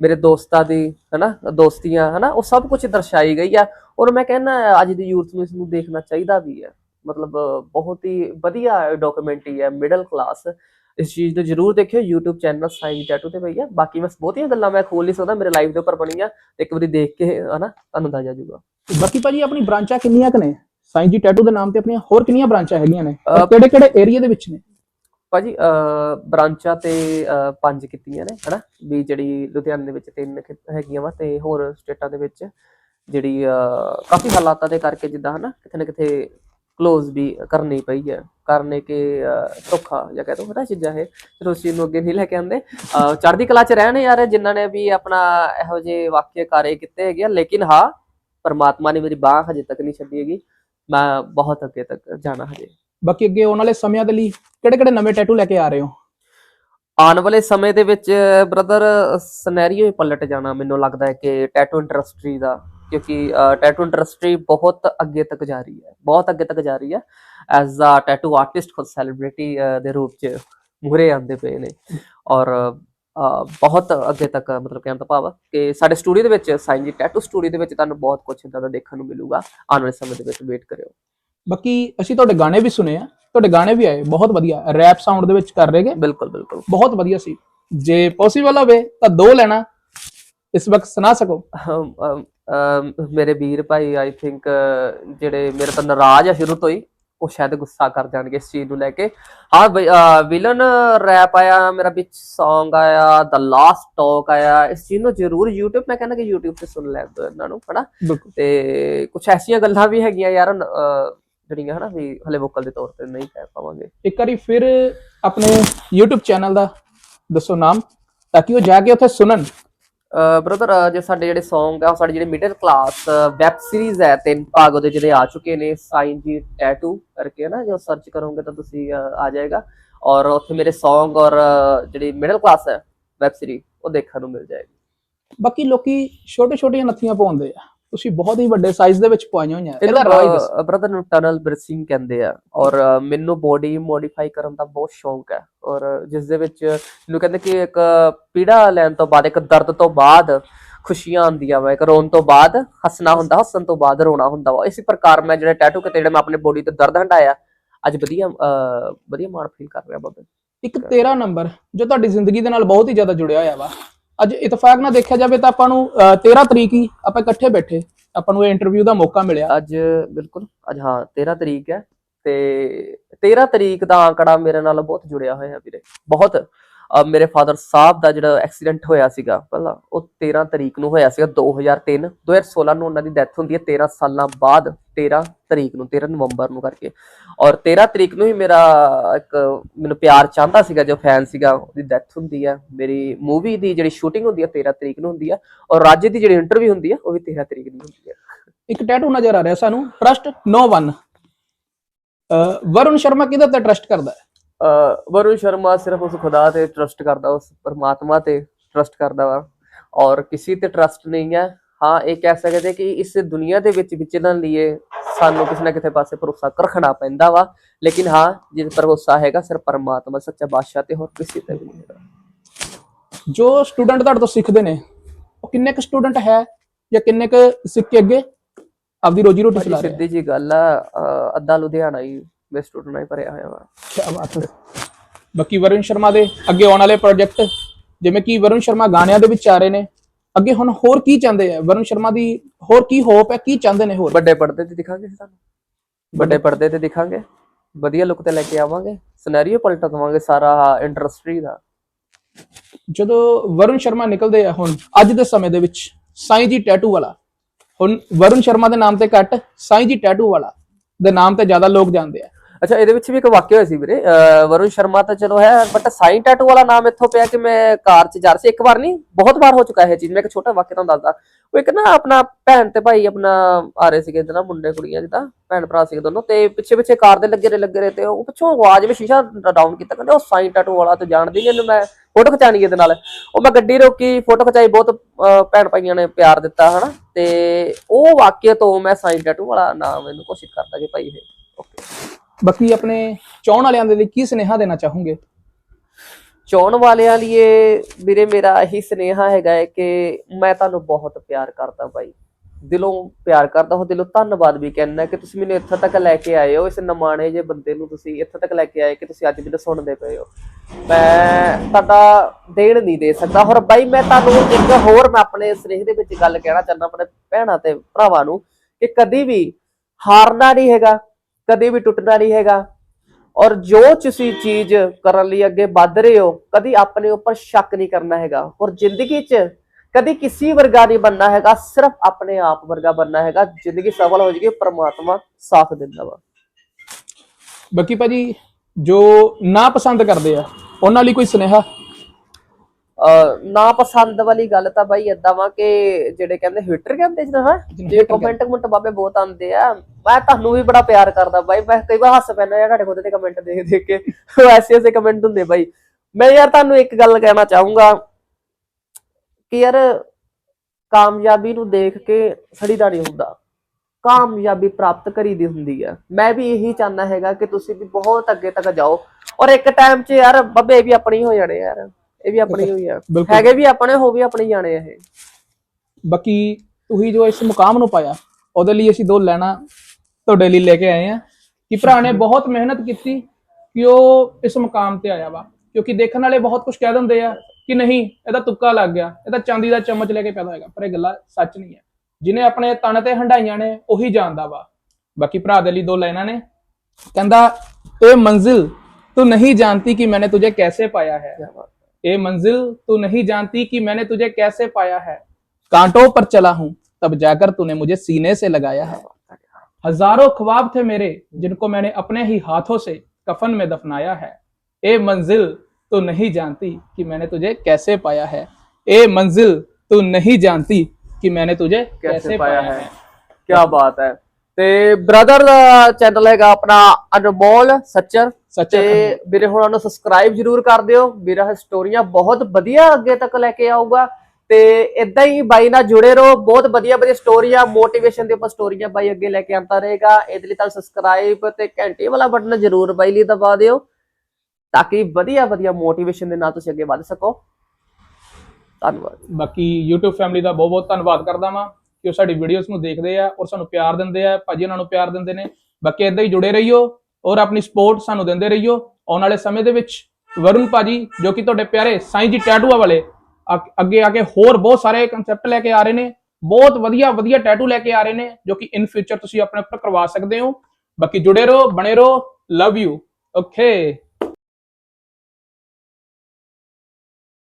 ਮੇਰੇ ਦੋਸਤਾਂ ਦੀ, ਹਨਾ, ਦੋਸਤੀਆਂ, ਹਨਾ, ਉਹ ਸਭ ਕੁਝ ਦਰਸਾਈ ਗਈ ਆ। ਔਰ ਮੈਂ ਕਹਿੰਦਾ ਅੱਜ ਦੀ ਯੂਥ ਨੂੰ ਇਸ ਨੂੰ ਦੇਖਣਾ ਚਾਹੀਦਾ ਵੀ ਹੈ। ਮਤਲਬ ਬਹੁਤ ਹੀ ਵਧੀਆ ਡਾਕੂਮੈਂਟਰੀ ਹੈ ਮਿਡਲ ਕਲਾਸ ਇਸ ਚੀਜ਼ ਨੂੰ ਜਰੂਰ ਦੇਖਿਓ YouTube ਚੈਨਲ ਸਾਈਂ ਟੈਟੂ ਤੇ ਭਈਆ ਬਾਕੀ ਮੈਂ ਬਹੁਤੀਆਂ ਗੱਲਾਂ ਮੈਂ ਖੋਲ ਨਹੀਂ ਸਕਦਾ ਮੇਰੇ ਲਾਈਫ ਦੇ ਉੱਪਰ ਬਣੀਆਂ। ਇੱਕ ਵਾਰੀ ਦੇਖ ਕੇ ਹਨਾ ਤੁਹਾਨੂੰ ਅੰਦਾਜ਼ਾ ਜੂਗਾ ਬਾਕੀ ਭਾਜੀ ਆਪਣੀ ਬ੍ਰਾਂਚਾਂ ਕਿੰਨੀਆਂ ਕੁ ਨੇ? ਸਾਈਂ ਜੀ ਟੈਟੂ ਦੇ ਨਾਮ ਤੇ ਆਪਣੀਆਂ ਹੋਰ ਕਿੰਨੀਆਂ ਬ੍ਰਾਂਚਾਂ ਹੈਗੀਆਂ ਨੇ? ਕਿਹੜੇ ਕਿਹੜੇ ਏਰੀਆ ਦੇ ਵਿੱਚ ਨੇ? ਭਾਜੀ ਬ੍ਰਾਂਚਾਂ ਤੇ ਪੰਜ ਕੀਤੀਆਂ ਨੇ ਹਨਾ? ਵੀ ਜਿਹੜੀ ਲੁਧਿਆਣੇ ਦੇ ਵਿੱਚ ਤਿੰਨ ਹੈਗੀਆਂ ਵਾ ਤੇ ਹੋਰ ਸਟੇਟਾਂ ਦੇ ਵਿੱਚ। ਜਿਹੜੀ ਕਾਫੀ ਹਾਲਾਤਾਂ ਦੇ ਕਰਕੇ ਜਿੱਦਾਂ ਹਨਾ ਕਿਤੇ ਨਾ ਕਿਤੇ ਕਲੋਜ਼ ਵੀ ਕਰਨੀ ਪਈ ਹੈ। ਕਰਨੇ ਕੇ ਧੋਖਾ ਜਾਂ ਕਹਿ ਦੋ ਹਨਾ ਚੀਜ਼ਾਂ ਇਹ? ਫਿਰ ਉਸ ਚੀਜ਼ ਨੂੰ ਅੱਗੇ ਨਹੀਂ ਲੈ ਕੇ ਆਉਂਦੇ। ਅਹ, ਚੜ੍ਹਦੀ ਕਲਾ ਚ ਰਹਿਣ ਯਾਰ ਜਿਨ੍ਹਾਂ ਨੇ ਵੀ ਆਪਣਾ ਇਹੋ ਜਿਹੇ ਵਾਕਿਆ ਕਾਰੇ ਕੀਤੇ ਹੈਗੇ ਲੇਕਿਨ ਹਾਂ ਪਰਮਾਤਮਾ ਨੇ ਮੇਰੀ ਬਾਹ ਹਜੇ ਤੱਕ ਨਹੀਂ ਛੱਡੀ ਹੈਗੀ। ਮੈਂ ਬਹੁਤ ਅੱਗੇ ਤੱਕ ਜਾਣਾ ਹਜੇ। ਬਾਕੀ ਅੱਗੇ ਆਉਣ ਵਾਲੇ ਸਮਿਆਂ ਦੇ ਲਈ ਕਿਹੜੇ ਕਿਹੜੇ ਨਵੇਂ ਟੈਟੂ ਲੈ ਕੇ ਆ ਰਹੇ ਹੋ? ਆਉਣ ਵਾਲੇ ਸਮੇਂ ਦੇ ਵਿੱਚ ਬ੍ਰਦਰ ਸਿਨੈਰੀਓ ਹੀ ਪਲਟ ਜਾਣਾ ਮੈਨੂੰ ਲੱਗਦਾ ਹੈ ਕਿ ਟੈਟੂ ਇੰਡਸਟਰੀ ਦਾ। ਕਿਉਂਕਿ ਟੈਟੂ ਇੰਡਸਟਰੀ ਬਹੁਤ ਅੱਗੇ ਤੱਕ ਜਾ ਰਹੀ ਹੈ ਬਹੁਤ ਅੱਗੇ ਤੱਕ ਜਾ ਰਹੀ ਹੈ ਐਜ਼ ਅ ਟੈਟੂ ਆਰਟਿਸਟ ਖੁਦ ਸੈਲੀਬ੍ਰਿਟੀ ਦੇ ਰੂਪ 'ਚ ਮੂਹਰੇ ਆਉਂਦੇ ਪਏ ਨੇ। ਔਰ ਬਹੁਤ ਅੱਗੇ ਤੱਕ ਮਤਲਬ ਕਹਿਣ ਦਾ ਭਾਵ ਕਿ ਸਾਡੇ ਸਟੂਡੀਓ ਦੇ ਵਿੱਚ ਸਾਈਨ ਜੀ ਟੈਟੂ ਸਟੂਡੀਓ ਦੇ ਵਿੱਚ ਤੁਹਾਨੂੰ ਬਹੁਤ ਕੁਝ ਇਦਾਂ ਦਾ ਦੇਖਣ ਨੂੰ ਮਿਲੂਗਾ। ਆਉਣ ਵਾਲੇ ਸਮੇਂ ਦੇ ਵਿੱਚ ਵੇਟ ਕਰਿਓ। ਬਾਕੀ ਅਸੀਂ ਤੁਹਾਡੇ ਗਾਣੇ ਵੀ ਸੁਣੇ ਆ ਤੁਹਾਡੇ ਗਾਣੇ ਵੀ ਆਏ ਬਹੁਤ ਵਧੀਆ। ਰੈਪ ਸਾਊਂਡ ਦੇ ਵਿੱਚ ਕਰ ਰਹੇਗੇ ਬਿਲਕੁਲ ਬਿਲਕੁਲ। ਬਹੁਤ ਵਧੀਆ ਸੀ। ਜੇ ਪੋਸੀਬਲ ਹੋਵੇ ਤਾਂ ਦੋ ਲੈਣਾ ਇਸ ਵਕਤ ਸੁਣਾ ਸਕੋ। ਮੇਰੇ ਵੀਰ ਭਾਈ ਆਈ ਥਿੰਕ ਜਿਹੜੇ ਮੇਰੇ ਤੋਂ ਨਾਰਾਜ਼ ਆ ਸ਼ੁਰੂ ਤੋਂ ਹੀ ਉਹ ਸ਼ਾਇਦ ਗੁੱਸਾ ਕਰ ਜਾਣਗੇ ਇਸ ਚੀਜ਼ ਨੂੰ ਲੈ ਕੇ। ਹਾਂ ਵਿਲਨ ਰੈਪ ਆਇਆ ਮੇਰਾ ਵਿੱਚ Song ਆਇਆ ਦ ਲਾਸਟ ਟਾਕ ਆਇਆ ਇਸ ਚੀਜ਼ ਨੂੰ ਜ਼ਰੂਰ YouTube ਮੈਂ ਕਹਿੰਦਾ ਕਿ YouTube ਤੇ ਸੁਣ ਦਿਓ ਇਹਨਾਂ ਨੂੰ ਹਨਾ? ਤੇ ਕੁਝ ਐਸੀਆਂ ਗੱਲਾਂ ਵੀ ਹੈਗੀਆਂ ਯਾਰ ਜਿਹੜੀਆਂ ਹਨਾ ਵੀ ਹਲੇ ਵੋਕਲ ਦੇ ਤੌਰ ਤੇ ਨਹੀਂ ਕਹਿ ਪਾਵਾਂਗੇ। ਇੱਕ ਵਾਰੀ ਫਿਰ ਆਪਣੇ YouTube ਚੈਨਲ ਦਾ ਦੱਸੋ ਨਾਮ ਤਾਂ ਕਿ ਉਹ ਜਾ ਕੇ ਉੱਥੇ ਸੁਣਨ। ਬ੍ਰਦਰ ਜੇ ਸਾਡੇ ਜਿਹੜੇ Song ਆ, ਉਹ ਸਾਡੇ ਜਿਹੜੇ ਮਿਡਲ ਕਲਾਸ ਵੈਬ ਸੀਰੀਜ਼ ਹੈ ਤਿੰਨ ਭਾਗ ਉਹਦੇ ਜਿਹੜੇ ਆ ਚੁੱਕੇ ਨੇ ਸਾਈਨ ਜੀ ਟੈਟੂ ਕਰਕੇ ਨਾ, ਜੋ ਸਰਚ ਕਰੋਗੇ ਤਾਂ ਤੁਸੀਂ ਆ ਜਾਏਗਾ। ਔਰ ਉੱਥੇ ਮੇਰੇ Song ਔਰ ਜਿਹੜੀ ਮਿਡਲ ਕਲਾਸ ਹੈ ਵੈਬ ਸੀਰੀਜ਼ ਉਹ ਦੇਖਣ ਨੂੰ ਮਿਲ ਜਾਏਗੀ। ਬਾਕੀ ਲੋਕੀ ਛੋਟੇ ਛੋਟੀਆਂ ਨੱਥੀਆਂ ਪਾਉਂਦੇ ਆ। ਤੁਸੀਂ ਬਹੁਤ ਹੀ ਵੱਡੇ ਸਾਈਜ਼ ਦੇ ਵਿੱਚ ਪਾਈਆਂ ਹੋਈਆਂ। ਇਹਦਾ ਰਾਜ ਦੱਸੋ। ਬ੍ਰਦਰ ਨੂੰ ਟਨਲ ਬ੍ਰਸਿੰਗ ਕਹਿੰਦੇ ਆ। ਔਰ ਮੈਨੂੰ ਬੋਡੀ ਮੋਡੀਫਾਈ ਕਰਨ ਦਾ ਬਹੁਤ ਸ਼ੌਂਕ ਹੈ। ਔਰ ਜਿਸ ਦੇ ਵਿੱਚ ਇਹਨੂੰ ਕਹਿੰਦੇ ਕਿ ਇੱਕ ਪੀੜਾ ਲੈਣ ਤੋਂ ਬਾਅਦ ਇੱਕ ਦਰਦ ਤੋਂ ਬਾਅਦ ਖੁਸ਼ੀਆਂ ਆਉਂਦੀਆਂ ਵਾ। ਇੱਕ ਰੋਣ ਤੋਂ ਬਾਅਦ ਹੱਸਣਾ ਹੁੰਦਾ ਹੱਸਣ ਤੋਂ ਬਾਅਦ ਰੋਣਾ ਹੁੰਦਾ ਵਾ। ਇਸੇ ਪ੍ਰਕਾਰ ਮੈਂ ਜਿਹੜੇ ਟੈਟੂ ਕਿਤੇ ਜਿਹੜੇ ਮੈਂ ਆਪਣੀ ਬੋਡੀ ਤੇ ਦਰਦ ਹਟਾਇਆ ਅੱਜ ਵਧੀਆ ਵਧੀਆ ਮਾਣ ਫੀਲ ਕਰ ਰਿਹਾ ਬਾਬੇ। ਇੱਕ 13 ਨੰਬਰ ਜੋ ਤੁਹਾਡੀ ਜ਼ਿੰਦਗੀ ਦੇ ਨਾਲ ਬਹੁਤ ਹੀ ਜ਼ਿਆਦਾ ਜੁੜਿਆ ਹੋਇਆ ਵਾ। ਅੱਜ ਇਤਫਾਕ ਨਾਲ ਦੇਖਿਆ ਜਾਵੇ ਤਾਂ ਆਪਾਂ ਨੂੰ ਅਹ, 13 ਤਰੀਕ ਹੀ ਆਪਾਂ ਇਕੱਠੇ ਬੈਠੇ। ਆਪਾਂ ਨੂੰ ਇਹ ਇੰਟਰਵਿਊ ਦਾ ਮੌਕਾ ਮਿਲਿਆ। ਅੱਜ ਬਿਲਕੁਲ ਅੱਜ ਹਾਂ 13 ਤਰੀਕ ਹੈ। ਤੇ 13 ਤਰੀਕ ਦਾ ਆંકੜਾ ਮੇਰੇ ਨਾਲ ਬਹੁਤ ਜੁੜਿਆ ਹੋਇਆ ਵੀਰੇ। ਬਹੁਤ। ਮੇਰੇ ਫਾਦਰ ਸਾਹਿਬ ਦਾ ਜਿਹੜਾ ਐਕਸੀਡੈਂਟ ਹੋਇਆ ਸੀਗਾ ਪਹਿਲਾਂ ਉਹ 13 ਤਰੀਕ ਨੂੰ ਹੋਇਆ ਸੀਗਾ 2003 2016 ਨੂੰ ਉਹਨਾਂ ਦੀ ਡੈਥ ਹੁੰਦੀ ਹੈ 13 ਸਾਲਾਂ ਬਾਅਦ 13 ਤਰੀਕ ਨੂੰ 13 ਨਵੰਬਰ ਨੂੰ ਕਰਕੇ। ਔਰ 13 ਤਰੀਕ ਨੂੰ ਹੀ ਮੇਰਾ ਇੱਕ ਮੈਨੂੰ ਪਿਆਰ ਚਾਹੁੰਦਾ ਸੀਗਾ ਜੋ ਫੈਨ ਸੀਗਾ ਉਹਦੀ ਡੈਥ ਹੁੰਦੀ ਹੈ। ਮੇਰੀ ਮੂਵੀ ਦੀ ਜਿਹੜੀ ਸ਼ੂਟਿੰਗ ਹੁੰਦੀ ਹੈ 13 ਤਰੀਕ ਨੂੰ ਹੁੰਦੀ ਹੈ। ਔਰ ਰਾਜੇ ਦੀ ਜਿਹੜੀ ਇੰਟਰਵਿਊ ਹੁੰਦੀ ਹੈ ਉਹ ਵੀ 13 ਤਰੀਕ ਨੂੰ ਹੁੰਦੀ ਹੈ। ਇੱਕ ਟੈਟੂ ਨਜ਼ਰ ਆ ਰਿਹਾ ਸਾਨੂੰ ਟਰਸਟ 91 ਅਹ, ਵਰੁਣ ਸ਼ਰਮਾ ਕਿਹਦੇ ਤੇ ਟਰਸਟ ਕਰਦਾ ਹੈ? ਵਰੁਣ ਸ਼ਰਮਾ ਸਿਰਫ ਉਸ ਖੁਦਾ ਤੇ ਟਰਸਟ ਕਰਦਾ ਉਸ ਪਰਮਾਤਮਾ ਤੇ ਟਰਸਟ ਕਰਦਾ ਵਾ। ਔਰ ਕਿਸੇ ਤੇ ਟਰਸਟ ਨਹੀਂ ਹੈ। ਹਾਂ ਇਹ ਕਹਿ ਸਕਦੇ ਕਿ ਇਸ ਦੁਨੀਆ ਦੇ ਵਿੱਚ ਵਿਚਰਨ ਲਈ ਸਾਨੂੰ ਕਿਸੇ ਨਾ ਕਿਸੇ ਪਾਸੇ ਭਰੋਸਾ ਰੱਖਣਾ ਪੈਂਦਾ ਵਾ। ਲੇਕਿਨ ਹਾਂ ਜੇ ਭਰੋਸਾ ਹੈਗਾ ਸਿਰਫ ਪਰਮਾਤਮਾ ਸੱਚਾ ਬਾਦਸ਼ਾਹ ਤੇ ਹੋਰ ਕਿਸੇ ਤੇ ਵੀ ਨਹੀਂ ਹੈਗਾ। ਜੋ ਸਟੂਡੈਂਟ ਤੁਹਾਡੇ ਤੋਂ ਸਿੱਖਦੇ ਨੇ ਉਹ ਕਿੰਨੇ ਕੁ ਸਟੂਡੈਂਟ ਹੈ ਜਾਂ ਕਿੰਨੇ ਕੁ ਸਿੱਖ ਕੇ ਅੱਗੇ ਆਪਦੀ ਰੋਜੀ ਰੋਟੀ ਚਲਾ ਰਹੇ ਸਿੱਧੀ ਜੀ ਗੱਲ ਆ। ਅੱਧਾ ਲੁਧਿਆਣਾ ਹੀ ਮੈਂ ਸਟੂਡੈਂਟ ਹੀ ਭਰਿਆ ਹੋਇਆ ਵਾ। ਕੀ ਬਾਤ ਹੈ। ਬਾਕੀ ਵਰੁਣ ਸ਼ਰਮਾ ਦੇ ਅੱਗੇ ਆਉਣ ਵਾਲੇ ਪ੍ਰੋਜੈਕਟ ਜਿਵੇਂ ਕਿ ਵਰੁਣ ਸ਼ਰਮਾ ਗਾਣਿਆਂ ਦੇ ਵਿੱਚ ਆ ਰਹੇ ਨੇ ਅੱਗੇ ਹੁਣ ਹੋਰ ਕੀ ਚਾਹੁੰਦੇ ਆ? ਵਰੁਣ ਸ਼ਰਮਾ ਦੀ ਹੋਰ ਕੀ ਹੋਪ ਹੈ ਕੀ ਚਾਹੁੰਦੇ ਨੇ ਹੋਰ? ਵੱਡੇ ਪਰਦੇ ਤੇ ਦਿਖਾਂਗੇ ਤੁਹਾਨੂੰ। ਵੱਡੇ ਪਰਦੇ ਤੇ ਦਿਖਾਂਗੇ। ਵਧੀਆ ਲੁੱਕ ਤੇ ਲੈ ਕੇ ਆਵਾਂਗੇ। ਸਿਨੈਰੀਓ ਪਲਟਾ ਦਵਾਂਗੇ ਸਾਰਾ ਇੰਡਸਟਰੀ ਦਾ। ਜਦੋਂ ਵਰੁਣ ਸ਼ਰਮਾ ਨਿਕਲਦੇ ਆ ਹੁਣ ਅੱਜ ਦੇ ਸਮੇਂ ਦੇ ਵਿੱਚ ਸਾਈਂ ਜੀ ਟੈਟੂ ਵਾਲਾ। ਹੁਣ ਵਰੁਣ ਸ਼ਰਮਾ ਦੇ ਨਾਮ ਤੇ ਘੱਟ ਸਾਈਂ ਜੀ ਟੈਟੂ ਵਾਲਾ। ਦੇ ਨਾਮ ਤੇ ਜ਼ਿਆਦਾ ਲੋਕ ਜਾਣਦੇ ਆ। ਅੱਛਾ, ਇਹਦੇ ਵਿੱਚ ਵੀ ਇੱਕ ਵਾਕਿਆ ਹੋਇਆ ਸੀ ਵੀਰੇ। ਵਰੁਣ ਸ਼ਰਮਾ ਤਾਂ ਚਲੋ ਹੈ ਬਟ ਸਾਈਨ ਟੈਟੂ ਵਾਲਾ ਨਾਮ ਇੱਥੋਂ ਪਿਆ ਕਿ ਮੈਂ ਕਾਰ 'ਚ ਜਾ ਰਹੀ ਸੀ। ਇੱਕ ਵਾਰ ਨਹੀਂ, ਬਹੁਤ ਵਾਰ ਹੋ ਚੁੱਕਾ ਹੈ ਇਹ ਚੀਜ਼। ਮੈਂ ਇੱਕ ਛੋਟਾ ਵਾਕਿਆ ਤੁਹਾਨੂੰ ਦੱਸਦਾ। ਉਹ ਇੱਕ ਨਾ ਆਪਣਾ ਭੈਣ ਤੇ ਭਾਈ ਆਪਣਾ ਆ ਰਹੇ ਸੀਗੇ ਨਾ, ਮੁੰਡੇ ਕੁੜੀਆਂ ਜਿੱਦਾਂ, ਭੈਣ ਭਰਾ ਸੀਗੇ ਦੋਨੋਂ। ਤੇ ਪਿੱਛੇ ਪਿੱਛੇ ਕਾਰ ਦੇ ਲੱਗੇ ਰਹੇ ਲੱਗੇ ਰਹੇ ਤੇ ਉਹ ਪਿੱਛੋਂ ਆਵਾਜ਼ ਵਿੱਚ ਸ਼ੀਸ਼ਾ ਡਾਊਨ ਕੀਤਾ, ਕਹਿੰਦੇ ਉਹ ਸਾਈਨ ਟੈਟੂ ਵਾਲਾ ਤੂੰ ਜਾਣਦੀ ਨਹੀਂ ਇਹਨੂੰ ਮੈਂ। ਫੋਟੋ ਖਿਚਾਣੀ ਇਹਦੇ ਨਾਲ। ਉਹ ਮੈਂ ਗੱਡੀ ਰੋਕੀ, ਫੋਟੋ ਖਿਚਾਈ, ਬਹੁਤ ਭੈਣ ਭਾਈਆਂ ਨੇ ਪਿਆਰ ਦਿੱਤਾ, ਹਨਾ। ਤੇ ਉਹ ਵਾਕਿਆ ਤੋਂ ਮੈਂ ਸਾਈਨ ਟੈਟੂ ਵਾਲਾ ਨਾਮ ਇਹਨੂੰ ਕੋਸ਼ਿਸ਼ ਕਰਦਾ ਕਿ ਭਾਈ ਇਹ, ਓਕੇ। ਬਾਕੀ ਆਪਣੇ ਚਾਹਣ ਵਾਲਿਆਂ ਦੇ ਲਈ ਕੀ ਸੁਨੇਹਾ ਦੇਣਾ ਚਾਹੋਗੇ? ਚਾਹਣ ਵਾਲਿਆਂ ਲਈ ਵੀਰੇ ਮੇਰਾ ਇਹੀ ਸੁਨੇਹਾ ਹੈਗਾ ਹੈ ਕਿ ਮੈਂ ਤੁਹਾਨੂੰ ਬਹੁਤ ਪਿਆਰ ਕਰਦਾ ਬਾਈ। ਦਿਲੋਂ ਪਿਆਰ ਕਰਦਾ ਹਾਂ ਦਿਲੋਂ ਧੰਨਵਾਦ ਵੀ ਕਹਿੰਦਾ ਕਿ ਤੁਸੀਂ ਮੈਨੂੰ ਇੱਥੇ ਤੱਕ ਲੈ ਕੇ ਆਏ ਹੋ, ਇਸ ਨਮਾਣੇ ਜੇ ਬੰਦੇ ਨੂੰ ਤੁਸੀਂ ਇੱਥੇ ਤੱਕ ਲੈ ਕੇ ਆਏ ਕਿ ਤੁਸੀਂ ਅੱਜ ਮੈਨੂੰ ਸੁਣਦੇ ਪਏ ਹੋ। ਮੈਂ ਤੁਹਾਡਾ ਦੇਣ ਨਹੀਂ ਦੇ ਸਕਦਾ। ਹੋਰ ਬਾਈ ਮੈਂ ਤੁਹਾਨੂੰ ਇੱਕ ਹੋਰ ਮੈਂ ਆਪਣੇ ਸਨੇਹ ਦੇ ਵਿੱਚ ਗੱਲ ਕਹਿਣਾ ਚਾਹੁੰਦਾ, ਆਪਣੇ ਭੈਣਾਂ ਤੇ ਭਰਾਵਾਂ ਨੂੰ ਕਿ ਕਦੀ ਵੀ ਹਾਰਨਾ ਨਹੀਂ ਹੈਗਾ। ਕਦੇ ਵੀ ਟੁੱਟਣਾ ਨਹੀਂ ਹੈਗਾ। ਔਰ ਜੋ ਤੁਸੀਂ ਚੀਜ਼ ਕਰਨ ਲਈ ਅੱਗੇ ਵੱਧ ਰਹੇ ਹੋ, ਕਦੀ ਆਪਣੇ ਉੱਪਰ ਸ਼ੱਕ ਨਹੀਂ ਕਰਨਾ ਹੈਗਾ। ਔਰ ਜ਼ਿੰਦਗੀ 'ਚ ਕਦੀ ਕਿਸੇ ਵਰਗਾ ਨਹੀਂ ਬੰਨਾ ਹੈਗਾ, ਸਿਰਫ ਆਪਣੇ ਆਪ ਵਰਗਾ ਬੰਨਾ ਹੈਗਾ। ਜ਼ਿੰਦਗੀ ਸਫਲ ਹੋ ਜਾਏਗੀ, ਪਰਮਾਤਮਾ ਸਾਥ ਦਿੰਦਾ ਵਾ। ਬਾਕੀ ਭਾਜੀ, ਜੋ ਨਾ ਪਸੰਦ ਕਰਦੇ ਆ, ਉਹਨਾਂ ਲਈ ਕੋਈ ਸੁਨੇਹਾ? ਅਹ ਨਾ ਪਸੰਦ ਵਾਲੀ ਗੱਲ ਤਾਂ ਬਾਈ ਏਦਾਂ ਵਾ ਕਿ ਜਿਹੜੇ ਕਹਿੰਦੇ ਹਿਟਰ ਕਹਿੰਦੇ ਜਿਹਨੂੰ ਜੇ ਕਮੈਂਟ ਕਮੈਂਟ ਬਾਬੇ ਬਹੁਤ ਆਉਂਦੇ ਆ। ਮੈਂ ਤੁਹਾਨੂੰ ਵੀ ਬੜਾ ਪਿਆਰ ਕਰਦਾ ਬਾਈ। ਮੈਂ ਕਈ ਵਾਰ ਹੱਸ ਪੈਂਦਾ ਯਾਰ ਤੁਹਾਡੇ ਖੁਦ ਦੇ ਕਮੈਂਟ ਦੇਖ ਦੇਖ ਕੇ। ਐਸੇ ਐਸੇ ਕਮੈਂਟ ਹੁੰਦੇ ਬਾਈ। ਮੈਂ ਯਾਰ ਤੁਹਾਨੂੰ ਇੱਕ ਗੱਲ ਕਹਿਣਾ ਚਾਹੂੰਗਾ ਕਿ ਯਾਰ ਕਾਮਯਾਬੀ ਨੂੰ ਦੇਖ ਕੇ ਸੜੀਦਾ ਨਹੀਂ ਹੁੰਦਾ। ਕਾਮਯਾਬੀ ਪ੍ਰਾਪਤ ਕਰੀਦੀ ਹੁੰਦੀ ਆ। ਮੈਂ ਵੀ ਇਹੀ ਚਾਹੁੰਦਾ ਹੈਗਾ ਕਿ ਤੁਸੀਂ ਵੀ ਬਹੁਤ ਅੱਗੇ ਤੱਕ ਜਾਓ। ਔਰ ਇੱਕ ਟਾਈਮ 'ਚ ਯਾਰ ਬੱਬੇ ਵੀ ਆਪਣੀ ਹੋ ਜਾਣੇ ਯਾਰ। ਇਹ ਵੀ ਆਪਣੇ ਹੀ ਆ। ਹੈਗੇ ਵੀ ਆਪਣੇ ਹੋ ਵੀ ਆਪਣੇ ਜਾਣੇ ਇਹ। ਬਾਕੀ ਤੁਸੀਂ ਜੋ ਇਸ ਮੁਕਾਮ ਨੂੰ ਪਾਇਆ ਉਹਦੇ ਲਈ ਅਸੀਂ ਦੋ ਲੈਣਾ ਤੁਹਾਡੇ ਲਈ ਲੈ ਕੇ ਆਏ ਆ ਕਿ ਭਰਾ ਨੇ ਬਹੁਤ ਮਿਹਨਤ ਕੀਤੀ ਕਿ ਉਹ ਇਸ ਮੁਕਾਮ ਤੇ ਆਇਆ ਵਾ। ਕਿਉਂਕਿ ਦੇਖਣ ਵਾਲੇ ਬਹੁਤ ਕੁਝ ਕਹਿ ਦਿੰਦੇ ਆ ਕਿ ਨਹੀਂ ਇਹਦਾ ਤੁੱਕਾ ਲੱਗ ਗਿਆ ਇਹਦਾ ਚਾਂਦੀ ਦਾ ਚਮਚ ਲੈ ਕੇ ਪੈਦਾ ਹੋਏਗਾ ਪਰ ਇਹ ਗੱਲਾਂ ਸੱਚ ਨਹੀਂ ਹੈ ਜਿਨੇ ਆਪਣੇ ਤਣ ਤੇ ਹੰਡਾਈਆਂ ਨੇ ਉਹੀ ਜਾਣਦਾ ਵਾ। ਬਾਕੀ ਭਰਾ ਦੇ ਲਈ ਦੋ ਲੈਣਾ ਨੇ। ਕਹਿੰਦਾ ਇਹ ਮੰਜ਼ਿਲ ਤੂੰ ਨਹੀਂ ਜਾਣਦੀ ਕਿ ਮੈਨੇ ਤੁਝੇ ਕੈਸੇ ਪਾਇਆ ਹੈ। ਕਿਆ ਬਾਤ। ये मंजिल तू नहीं जानती कि मैंने तुझे कैसे पाया है कांटों पर चला हूं तब जाकर तूने मुझे सीने से लगाया है हजारों ख्वाब थे मेरे जिनको मैंने अपने ही हाथों से कफन में दफनाया है ए मंजिल तू नहीं जानती कि मैंने तुझे कैसे पाया है ए मंजिल तू नहीं जानती कि मैंने तुझे कैसे पाया है ਕੀ ਬਾਤ ਹੈ ਤੇ ਬ੍ਰਦਰ ਦਾ ਚੈਨਲ ਹੈਗਾ ਆਪਣਾ ਅਨਮੋਲ ਸੱਚਰ सच ਤੇ ਵੀਰੇ ਹੁਣਾਂ ਨੂੰ ਸਬਸਕ੍ਰਾਈਬ ਜਰੂਰ ਕਰ ਦਿਓ। ਵੀਰਾ ਸਟੋਰੀਆਂ ਬਹੁਤ ਵਧੀਆ ਅੱਗੇ ਤੱਕ ਲੈ ਕੇ ਆਊਗਾ। ਤੇ ਇਦਾਂ ਹੀ ਬਾਈ ਨਾਲ ਜੁੜੇ ਰਹੋ। ਬਹੁਤ ਵਧੀਆ ਵਧੀਆ ਸਟੋਰੀਆਂ ਮੋਟੀਵੇਸ਼ਨ ਦੇ ਉੱਪਰ ਸਟੋਰੀਆਂ ਬਾਈ ਅੱਗੇ ਲੈ ਕੇ ਆਉਂਦਾ ਰਹੇਗਾ। ਇਹਦੇ ਲਈ ਤਾਂ ਸਬਸਕ੍ਰਾਈਬ ਤੇ ਘੰਟੀ ਵਾਲਾ ਬਟਨ ਜਰੂਰ ਬਾਈ ਲਈ ਦਬਾ ਦਿਓ। ਤਾਂ ਕਿ ਵਧੀਆ ਵਧੀਆ ਮੋਟੀਵੇਸ਼ਨ ਦੇ ਨਾਲ ਤੁਸੀਂ ਅੱਗੇ ਵਧ ਸਕੋ। ਧੰਨਵਾਦ। ਬਾਕੀ YouTube ਫੈਮਿਲੀ ਦਾ ਬਹੁਤ ਬਹੁਤ ਧੰਨਵਾਦ ਕਰਦਾ ਵਾਂ ਕਿ ਉਹ ਸਾਡੀ ਵੀਡੀਓਜ਼ ਨੂੰ ਦੇਖਦੇ ਆ ਔਰ ਸਾਨੂੰ ਪਿਆਰ ਦਿੰਦੇ ਆ। ਭਾਜੀ ਉਹਨਾਂ ਨੂੰ ਪਿਆਰ ਦਿੰਦੇ ਨੇ। ਬਾਕੀ ਇਦਾਂ ਹੀ ਜੁੜੇ ਰਹੀਓ। ਔਰ ਆਪਣੀ ਸਪੋਰਟ ਸਾਨੂੰ ਦਿੰਦੇ ਰਹੀਓ। ਆਉਣ ਵਾਲੇ ਸਮੇਂ ਦੇ ਵਿੱਚ ਵਰੁਣ ਭਾਜੀ, ਜੋ ਕਿ ਤੁਹਾਡੇ ਪਿਆਰੇ ਸਾਈਂ ਜੀ ਟੈਟੂਆ ਵਾਲੇ ਅ- ਅੱਗੇ ਆ ਕੇ ਹੋਰ ਬਹੁਤ ਸਾਰੇ ਕਨਸੈਪਟ ਲੈ ਕੇ ਆ ਰਹੇ ਨੇ। ਬਹੁਤ ਵਧੀਆ ਵਧੀਆ ਟੈਟੂ ਲੈ ਕੇ ਆ ਰਹੇ ਨੇ, ਜੋ ਕਿ ਇਨ ਫਿਊਚਰ ਤੁਸੀਂ ਆਪਣੇ ਉੱਪਰ ਕਰਵਾ ਸਕਦੇ ਹੋ। ਬਾਕੀ ਜੁੜੇ ਰਹੋ, ਬਣੇ ਰਹੋ ਲਵ ਯੂ ਓਕੇ